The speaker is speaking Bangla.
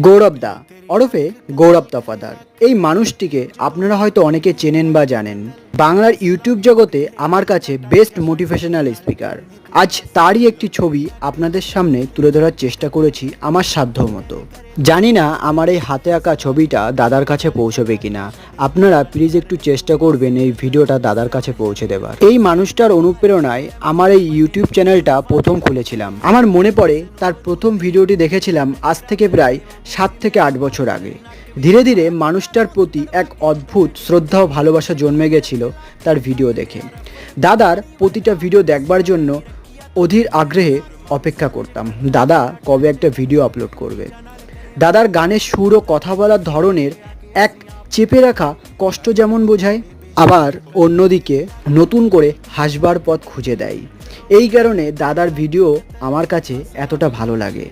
গৌরব দা ওরফে গৌরব তফাদার এই মানুষটিকে আপনারা হয়তো অনেকে চেনেন বা জানেন। বাংলার ইউটিউব জগতে আমার কাছে বেস্ট মোটিভেশনাল স্পিকার আজ তারই একটি ছবি আপনাদের সামনে তুলে ধরার চেষ্টা করেছি আমার সাধ্য মতো জানি না আমার এই হাতে আঁকা ছবিটা দাদার কাছে পৌঁছবে কিনা। আপনারা প্লিজ একটু চেষ্টা করবেন এই ভিডিওটা দাদার কাছে পৌঁছে দেবার। এই মানুষটার অনুপ্রেরণায় আমার এই ইউটিউব চ্যানেলটা প্রথম খুলেছিলাম। আমার মনে পড়ে তার প্রথম ভিডিওটি দেখেছিলাম আজ থেকে প্রায় সাত থেকে আট বছর আগে। ধীরে ধীরে মানুষটার প্রতি এক অদ্ভুত শ্রদ্ধা ও ভালোবাসা জন্মে গেছিল তার ভিডিও দেখে। দাদার প্রতিটা ভিডিও দেখবার জন্য অধীর আগ্রহে অপেক্ষা করতাম। দাদা, কবে একটা ভিডিও আপলোড করবে? দাদার গানের সুর ও কথা বলার ধরনের এক চেপে রাখা কষ্ট যেমন বোঝায়, আবার অন্যদিকে নতুন করে হাসবার পথ খুঁজে দেয়। এই কারণে দাদার ভিডিও আমার কাছে এতটা ভালো লাগে।